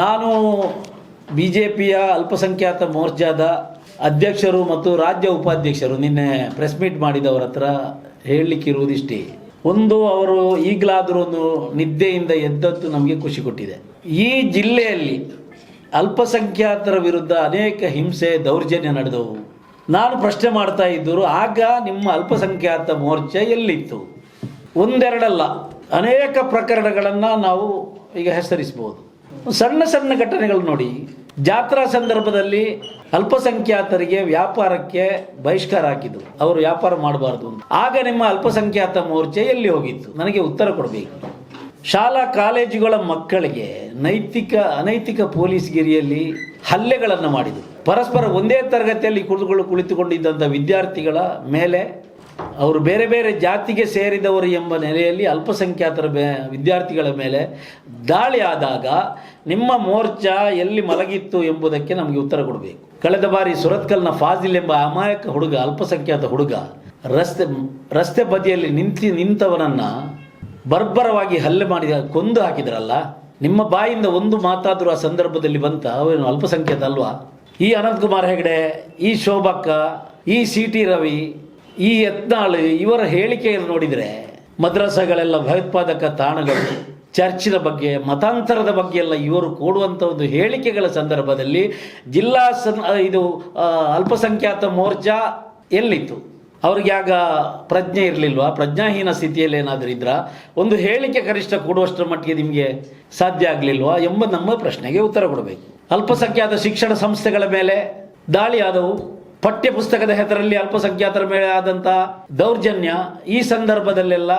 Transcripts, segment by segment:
ನಾನು B J ಪಿಯ ಅಲ್ಪಸಂಖ್ಯಾತ ಮೋರ್ಚಾದ ಅಧ್ಯಕ್ಷರು ಮತ್ತು ರಾಜ್ಯ ಉಪಾಧ್ಯಕ್ಷರು ನಿನ್ನೆ ಪ್ರೆಸ್ ಮೀಟ್ ಮಾಡಿದವರ ಹತ್ರ ಹೇಳಲಿಕ್ಕಿರುವುದಿಷ್ಟೇ ಒಂದು, ಅವರು ಈಗಲಾದರೂ ಒಂದು ನಿದ್ದೆಯಿಂದ ಎದ್ದದ್ದು ನಮಗೆ ಖುಷಿ ಕೊಟ್ಟಿದೆ. ಈ ಜಿಲ್ಲೆಯಲ್ಲಿ ಅಲ್ಪಸಂಖ್ಯಾತರ ವಿರುದ್ಧ ಅನೇಕ ಹಿಂಸೆ, ದೌರ್ಜನ್ಯ ನಡೆದವು. ನಾನು ಪ್ರಶ್ನೆ ಮಾಡ್ತಾ ಇದ್ದರು, ಆಗ ನಿಮ್ಮ ಅಲ್ಪಸಂಖ್ಯಾತ ಮೋರ್ಚಾ ಎಲ್ಲಿತ್ತು? ಒಂದೆರಡಲ್ಲ, ಅನೇಕ ಪ್ರಕರಣಗಳನ್ನು ನಾವು ಈಗ ಹೆಸರಿಸ್ಬೋದು. ಸಣ್ಣ ಸಣ್ಣ ಘಟನೆಗಳು ನೋಡಿ. ಜಾತ್ರಾ ಸಂದರ್ಭದಲ್ಲಿ ಅಲ್ಪಸಂಖ್ಯಾತರಿಗೆ ವ್ಯಾಪಾರಕ್ಕೆ ಬಹಿಷ್ಕಾರ ಹಾಕಿದ್ರು. ಅವರು ವ್ಯಾಪಾರ ಮಾಡಬಾರ್ದು ಅಂತ. ಆಗ ನಿಮ್ಮ ಅಲ್ಪಸಂಖ್ಯಾತ ಮೋರ್ಚೆ ಎಲ್ಲಿ ಹೋಗಿತ್ತು? ನನಗೆ ಉತ್ತರ ಕೊಡಬೇಕು. ಶಾಲಾ ಕಾಲೇಜುಗಳ ಮಕ್ಕಳಿಗೆ ನೈತಿಕ, ಅನೈತಿಕ ಪೊಲೀಸ್ಗಿರಿಯಲ್ಲಿ ಹಲ್ಲೆಗಳನ್ನು ಮಾಡಿದರು. ಪರಸ್ಪರ ಒಂದೇ ತರಗತಿಯಲ್ಲಿ ಕುಳಿತುಕೊಂಡು ಕುಳಿತುಕೊಂಡಿದ್ದಂಥ ವಿದ್ಯಾರ್ಥಿಗಳ ಮೇಲೆ ಅವರು ಬೇರೆ ಬೇರೆ ಜಾತಿಗೆ ಸೇರಿದವರು ಎಂಬ ನೆಲೆಯಲ್ಲಿ ಅಲ್ಪಸಂಖ್ಯಾತರ ವಿದ್ಯಾರ್ಥಿಗಳ ಮೇಲೆ ದಾಳಿ ಆದಾಗ ನಿಮ್ಮ ಮೋರ್ಚಾ ಎಲ್ಲಿ ಮಲಗಿತ್ತು ಎಂಬುದಕ್ಕೆ ನಮಗೆ ಉತ್ತರ ಕೊಡಬೇಕು. ಕಳೆದ ಬಾರಿ ಸುರತ್ಕಲ್ನ ಫಾಜಿಲ್ ಎಂಬ ಅಮಾಯಕ ಹುಡುಗ, ಅಲ್ಪಸಂಖ್ಯಾತ ಹುಡುಗ, ರಸ್ತೆ ರಸ್ತೆ ಬದಿಯಲ್ಲಿ ನಿಂತಿ ನಿಂತವನನ್ನ ಬರ್ಬರವಾಗಿ ಹಲ್ಲೆ ಮಾಡಿದ, ಕೊಂದು ಹಾಕಿದ್ರಲ್ಲ? ನಿಮ್ಮ ಬಾಯಿಂದ ಒಂದು ಮಾತಾದರೂ ಆ ಸಂದರ್ಭದಲ್ಲಿ ಬಂತ? ಅವೇನು ಅಲ್ಪಸಂಖ್ಯಾತ ಅಲ್ವಾ? ಈ ಅನಂತಕುಮಾರ್ ಹೆಗಡೆ, ಈ ಶೋಭಕ್ಕ, ಈ ಸಿ ಟಿ ರವಿ, ಈ ಯತ್ನಾಳ್ ಇವರ ಹೇಳಿಕೆಯನ್ನು ನೋಡಿದರೆ ಮದ್ರಸಾಗಳೆಲ್ಲ ಭಯೋತ್ಪಾದಕ ತಾಣಗಳು. ಚರ್ಚಿನ ಬಗ್ಗೆ, ಮತಾಂತರದ ಬಗ್ಗೆ ಎಲ್ಲ ಇವರು ಕೊಡುವಂಥ ಒಂದು ಹೇಳಿಕೆಗಳ ಸಂದರ್ಭದಲ್ಲಿ ಜಿಲ್ಲಾ ಸನ್ ಇದು ಅಲ್ಪಸಂಖ್ಯಾತ ಮೋರ್ಚಾ ಎಲ್ಲಿತ್ತು? ಅವ್ರಿಗೆ ಆಗ ಪ್ರಜ್ಞೆ ಇರಲಿಲ್ವಾ? ಪ್ರಜ್ಞಾಹೀನ ಸ್ಥಿತಿಯಲ್ಲಿ ಏನಾದರೂ ಇದ್ರ? ಒಂದು ಹೇಳಿಕೆ ಕನಿಷ್ಠ ಕೊಡುವಷ್ಟರ ಮಟ್ಟಿಗೆ ನಿಮಗೆ ಸಾಧ್ಯ ಆಗಲಿಲ್ವಾ ಎಂಬ ನಮ್ಮ ಪ್ರಶ್ನೆಗೆ ಉತ್ತರ ಕೊಡಬೇಕು. ಅಲ್ಪಸಂಖ್ಯಾತ ಶಿಕ್ಷಣ ಸಂಸ್ಥೆಗಳ ಮೇಲೆ ದಾಳಿ ಆದವು. ಪಠ್ಯ ಪುಸ್ತಕದ ಹೆಸರಲ್ಲಿ ಅಲ್ಪಸಂಖ್ಯಾತರ ಮೇಲೆ ಆದಂಥ ದೌರ್ಜನ್ಯ. ಈ ಸಂದರ್ಭದಲ್ಲೆಲ್ಲ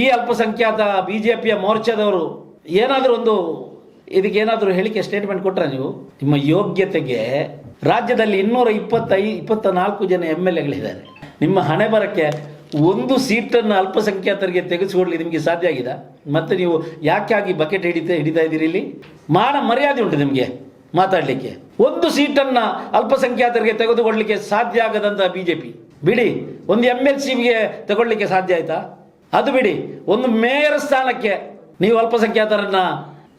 ಈ ಅಲ್ಪಸಂಖ್ಯಾತ ಬಿ ಜೆ ಪಿಯ ಮೋರ್ಚಾದವರು ಏನಾದರೂ ಒಂದು ಇದಕ್ಕೆ ಏನಾದರೂ ಹೇಳಿಕೆ ಸ್ಟೇಟ್ಮೆಂಟ್ ಕೊಟ್ಟರೆ ನೀವು? ನಿಮ್ಮ ಯೋಗ್ಯತೆಗೆ ರಾಜ್ಯದಲ್ಲಿ ಇನ್ನೂರ ಇಪ್ಪತ್ತೈ ಇಪ್ಪತ್ತ ನಾಲ್ಕು ಜನ ಎಂ ಎಲ್ ಎಗಳಿದ್ದಾರೆ. ನಿಮ್ಮ ಹಣೆ ಬರಕ್ಕೆ ಒಂದು ಸೀಟನ್ನು ಅಲ್ಪಸಂಖ್ಯಾತರಿಗೆ ತೆಗೆಸಿಕೊಡ್ಲಿ ನಿಮಗೆ ಸಾಧ್ಯ ಆಗಿದೆ? ಮತ್ತೆ ನೀವು ಯಾಕಾಗಿ ಬಕೆಟ್ ಹಿಡಿತಾ ಹಿಡಿತಾ ಇದ್ದೀರಿ ಇಲ್ಲಿ? ಮಾನ ಮರ್ಯಾದೆ ಉಂಟು ನಿಮಗೆ ಮಾತಾಡಲಿಕ್ಕೆ. ಒಂದು ಸೀಟನ್ನು ಅಲ್ಪಸಂಖ್ಯಾತರಿಗೆ ತೆಗೆದುಕೊಳ್ಳಲಿಕ್ಕೆ ಸಾಧ್ಯ ಆಗದಂತ ಬಿಜೆಪಿ. ಬಿಡಿ, ಒಂದು ಎಂ ಎಲ್ ಸಿಗೆ ತಗೊಳ್ಳಿಕ್ಕೆ ಸಾಧ್ಯ ಆಯ್ತಾ? ಅದು ಬಿಡಿ, ಒಂದು ಮೇಯರ್ ಸ್ಥಾನಕ್ಕೆ ನೀವು ಅಲ್ಪಸಂಖ್ಯಾತರನ್ನ,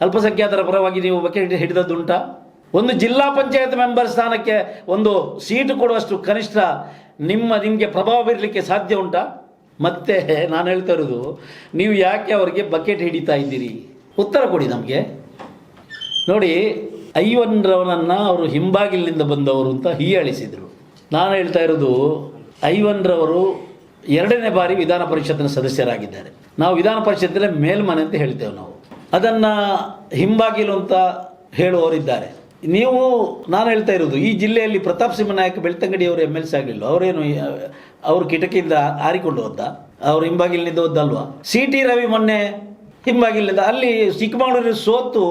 ಅಲ್ಪಸಂಖ್ಯಾತರ ಪರವಾಗಿ ನೀವು ಬಕೆಟ್ ಹಿಡಿದದ್ದುಂಟಾ? ಒಂದು ಜಿಲ್ಲಾ ಪಂಚಾಯತ್ ಮೆಂಬರ್ ಸ್ಥಾನಕ್ಕೆ ಒಂದು ಸೀಟು ಕೊಡುವಷ್ಟು ಕನಿಷ್ಠ ನಿಮ್ಮ, ನಿಮಗೆ ಪ್ರಭಾವ ಬೀರಲಿಕ್ಕೆ ಸಾಧ್ಯ ಉಂಟಾ? ಮತ್ತೆ ನಾನು ಹೇಳ್ತಾ ಇರೋದು ನೀವು ಯಾಕೆ ಅವರಿಗೆ ಬಕೆಟ್ ಹಿಡಿತಾ ಇದ್ದೀರಿ? ಉತ್ತರ ಕೊಡಿ ನಮಗೆ. ನೋಡಿ, ಐವನ್ರವನನ್ನು ಅವರು ಹಿಂಬಾಗಿಲಿನಿಂದ ಬಂದವರು ಅಂತ ಹೀಯಾಳಿಸಿದರು. ನಾನು ಹೇಳ್ತಾ ಇರೋದು ಐವನ್ರವರು ಎರಡನೇ ಬಾರಿ ವಿಧಾನ ಪರಿಷತ್ತಿನ ಸದಸ್ಯರಾಗಿದ್ದಾರೆ. ನಾವು ವಿಧಾನ ಪರಿಷತ್ತಿನ ಮೇಲ್ಮನೆ ಅಂತ ಹೇಳ್ತೇವೆ ನಾವು. ಅದನ್ನು ಹಿಂಬಾಗಿಲು ಅಂತ ಹೇಳುವವರಿದ್ದಾರೆ. ನೀವು, ನಾನು ಹೇಳ್ತಾ ಇರೋದು ಈ ಜಿಲ್ಲೆಯಲ್ಲಿ ಪ್ರತಾಪ್ ಸಿಂಹ ನಾಯಕ ಬೆಳ್ತಂಗಡಿ ಅವರು ಎಂ ಎಲ್ ಸಿ ಆಗಲಿಲ್ಲ ಅವರೇನು, ಅವರು ಕಿಟಕಿಯಿಂದ ಹಾರಿಕೊಂಡು ಹೋದ ಅವರು ಹಿಂಬಾಗಿಲಿನಿಂದ ಹೋದ್ದಲ್ವಾ? ಸಿ ಟಿ ರವಿ ಮೊನ್ನೆ ಹಿಂಬಾಗಿಲಿಂದ ಅಲ್ಲಿ ಚಿಕ್ಕಮಗಳೂರಿನ ಸೋತು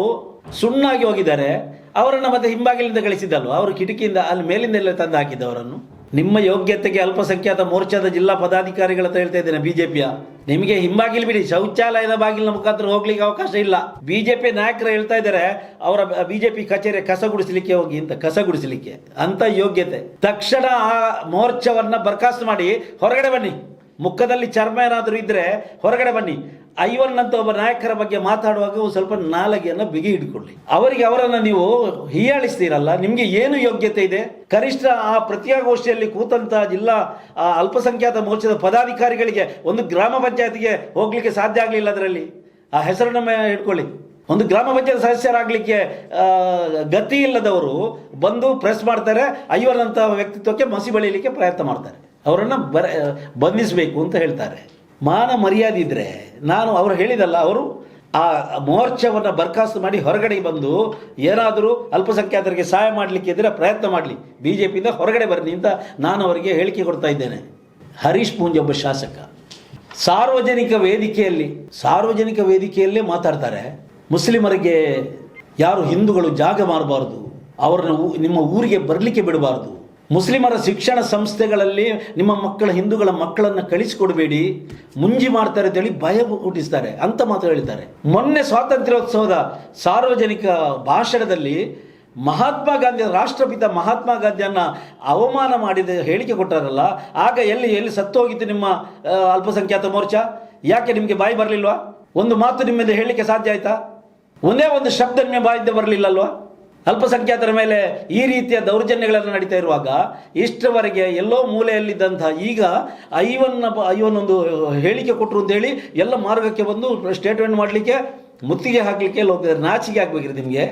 ಸುಣ್ಣಾಗಿ ಹೋಗಿದ್ದಾರೆ. ಅವರನ್ನು ಮತ್ತೆ ಹಿಂಬಾಗಿಲಿಂದ ಗಳಿಸಿದ್ದಲ್ವ ಅವರು ಕಿಟಕಿಯಿಂದ, ಅಲ್ಲಿ ಮೇಲಿಂದೆಲ್ಲ ತಂದು ಹಾಕಿದ್ದವರನ್ನು? ನಿಮ್ಮ ಯೋಗ್ಯತೆಗೆ ಅಲ್ಪಸಂಖ್ಯಾತ ಮೋರ್ಚಾದ ಜಿಲ್ಲಾ ಪದಾಧಿಕಾರಿಗಳ ಹತ್ರ ಹೇಳ್ತಾ ಇದ್ದೇನೆ ಬಿಜೆಪಿಯ. ನಿಮಗೆ ಹಿಂಬಾಗಿಲು ಬಿಡಿ, ಶೌಚಾಲಯದ ಬಾಗಿಲಿನ ಮುಖಾಂತರ ಹೋಗ್ಲಿಕ್ಕೆ ಅವಕಾಶ ಇಲ್ಲ. ಬಿಜೆಪಿ ನಾಯಕರು ಹೇಳ್ತಾ ಇದ್ದಾರೆ, ಅವರ ಬಿಜೆಪಿ ಕಚೇರಿ ಕಸ ಗುಡಿಸಲಿಕ್ಕೆ ಹೋಗಿ ಅಂತ ಕಸ ಗುಡಿಸಲಿಕ್ಕೆ ಅಂತ ಯೋಗ್ಯತೆ. ತಕ್ಷಣ ಆ ಮೋರ್ಚಾವನ್ನ ಬರ್ಖಾಸ್ತು ಮಾಡಿ, ಹೊರಗಡೆ ಬನ್ನಿ. ಮುಖದಲ್ಲಿ ಚರ್ಮ ಏನಾದರೂ ಇದ್ದರೆ ಹೊರಗಡೆ ಬನ್ನಿ. ಐವನ್ ಅಂತ ಒಬ್ಬ ನಾಯಕರ ಬಗ್ಗೆ ಮಾತಾಡುವಾಗ ಒಂದು ಸ್ವಲ್ಪ ನಾಲಗೆಯನ್ನು ಬಿಗಿ ಹಿಡ್ಕೊಳ್ಳಿ. ಅವರಿಗೆ ಅವರನ್ನು ನೀವು ಹೀಯಾಳಿಸ್ತೀರಲ್ಲ? ನಿಮಗೆ ಏನು ಯೋಗ್ಯತೆ ಇದೆ? ಕನಿಷ್ಠ ಆ ಪ್ರತಿಯಾಗೋಷ್ಠಿಯಲ್ಲಿ ಕೂತಂತ ಜಿಲ್ಲಾ ಅಲ್ಪಸಂಖ್ಯಾತ ಮೋರ್ಚಾದ ಪದಾಧಿಕಾರಿಗಳಿಗೆ ಒಂದು ಗ್ರಾಮ ಪಂಚಾಯತಿಗೆ ಹೋಗ್ಲಿಕ್ಕೆ ಸಾಧ್ಯ ಆಗಲಿಲ್ಲ ಅದರಲ್ಲಿ? ಆ ಹೆಸರನ್ನ ಇಟ್ಕೊಳ್ಳಿ ಒಂದು ಗ್ರಾಮ ಪಂಚಾಯತ್ ಸದಸ್ಯರಾಗಲಿಕ್ಕೆ ಗತಿ ಇಲ್ಲದವರು ಬಂದು ಪ್ರೆಸ್ ಮಾಡ್ತಾರೆ ಐವರಂತಹ ವ್ಯಕ್ತಿತ್ವಕ್ಕೆ ಮಸಿ ಬೆಳೆಯಲಿಕ್ಕೆ ಪ್ರಯತ್ನ ಮಾಡ್ತಾರೆ. ಅವರನ್ನು ಬರ, ಬಂಧಿಸಬೇಕು ಅಂತ ಹೇಳ್ತಾರೆ. ಮಾನ ಮರ್ಯಾದೆ ಇದ್ದರೆ ನಾನು ಅವರು ಹೇಳಿದಲ್ಲ, ಅವರು ಆ ಮೋರ್ಚವನ್ನು ಬರ್ಖಾಸ್ತು ಮಾಡಿ ಹೊರಗಡೆ ಬಂದು ಏನಾದರೂ ಅಲ್ಪಸಂಖ್ಯಾತರಿಗೆ ಸಹಾಯ ಮಾಡಲಿಕ್ಕೆ ಇದ್ದರೆ ಪ್ರಯತ್ನ ಮಾಡಲಿ. ಬಿ ಜೆ ಪಿಯಿಂದ ಹೊರಗಡೆ ಬರಲಿ ಅಂತ ನಾನು ಅವರಿಗೆ ಹೇಳಿಕೆ ಕೊಡ್ತಾ ಇದ್ದೇನೆ. ಹರೀಶ್ ಪೂಂಜ್ ಒಬ್ಬ ಶಾಸಕ. ಸಾರ್ವಜನಿಕ ವೇದಿಕೆಯಲ್ಲಿ, ಸಾರ್ವಜನಿಕ ವೇದಿಕೆಯಲ್ಲೇ ಮಾತಾಡ್ತಾರೆ. ಮುಸ್ಲಿಮರಿಗೆ ಯಾರು ಹಿಂದೂಗಳು ಜಾಗ ಮಾಡಬಾರ್ದು, ಅವರನ್ನು ನಿಮ್ಮ ಊರಿಗೆ ಬರಲಿಕ್ಕೆ ಬಿಡಬಾರ್ದು ಮುಸ್ಲಿಮರ ಶಿಕ್ಷಣ ಸಂಸ್ಥೆಗಳಲ್ಲಿ ನಿಮ್ಮ ಮಕ್ಕಳ ಹಿಂದೂಗಳ ಮಕ್ಕಳನ್ನು ಕಳಿಸಿಕೊಡಬೇಡಿ. ಮುಂಜಿ ಮಾಡ್ತಾರೆ ಅಂತೇಳಿ ಭಯ ಹುಟ್ಟಿಸ್ತಾರೆ ಅಂತ ಮಾತು ಹೇಳ್ತಾರೆ. ಮೊನ್ನೆ ಸ್ವಾತಂತ್ರ್ಯೋತ್ಸವದ ಸಾರ್ವಜನಿಕ ಭಾಷಣದಲ್ಲಿ ಮಹಾತ್ಮ ಗಾಂಧಿ, ರಾಷ್ಟ್ರಪಿತ ಮಹಾತ್ಮ ಗಾಂಧಿಯನ್ನ ಅವಮಾನ ಮಾಡಿದ ಹೇಳಿಕೆ ಕೊಟ್ಟಾರಲ್ಲ, ಆಗ ಎಲ್ಲಿ ಎಲ್ಲಿ ಸತ್ತೋಗಿತ್ತು ನಿಮ್ಮ ಅಲ್ಪಸಂಖ್ಯಾತ ಮೋರ್ಚಾ? ಯಾಕೆ ನಿಮಗೆ ಬಾಯಿ ಬರಲಿಲ್ವಾ? ಒಂದು ಮಾತು ನಿಮ್ಮಿಂದ ಹೇಳಲಿಕ್ಕೆ ಸಾಧ್ಯ ಆಯ್ತಾ? ಒಂದೇ ಒಂದು ಶಬ್ದ ನಿಮ್ಮ ಬಾಯಿಂದ ಬರಲಿಲ್ಲಲ್ವಾ? ಅಲ್ಪಸಂಖ್ಯಾತರ ಮೇಲೆ ಈ ರೀತಿಯ ದೌರ್ಜನ್ಯಗಳನ್ನು ನಡೀತಾ ಇರುವಾಗ ಇಷ್ಟರವರೆಗೆ ಎಲ್ಲೋ ಮೂಲೆಯಲ್ಲಿದ್ದಂಥ ಈಗ ಐವನ್ನ ಐವನ್ನೊಂದು ಹೇಳಿಕೆ ಕೊಟ್ಟರು ಅಂತ ಹೇಳಿ ಎಲ್ಲ ಮಾರ್ಗಕ್ಕೆ ಬಂದು ಸ್ಟೇಟ್ಮೆಂಟ್ ಮಾಡಲಿಕ್ಕೆ ಮುತ್ತಿಗೆ ಹಾಕಲಿಕ್ಕೆ ಹೋಗ್ತಿದ್ದಾರೆ ನಾಚಿಕೆ ಹಾಕ್ಬೇಕಿರಿ ನಿಮಗೆ.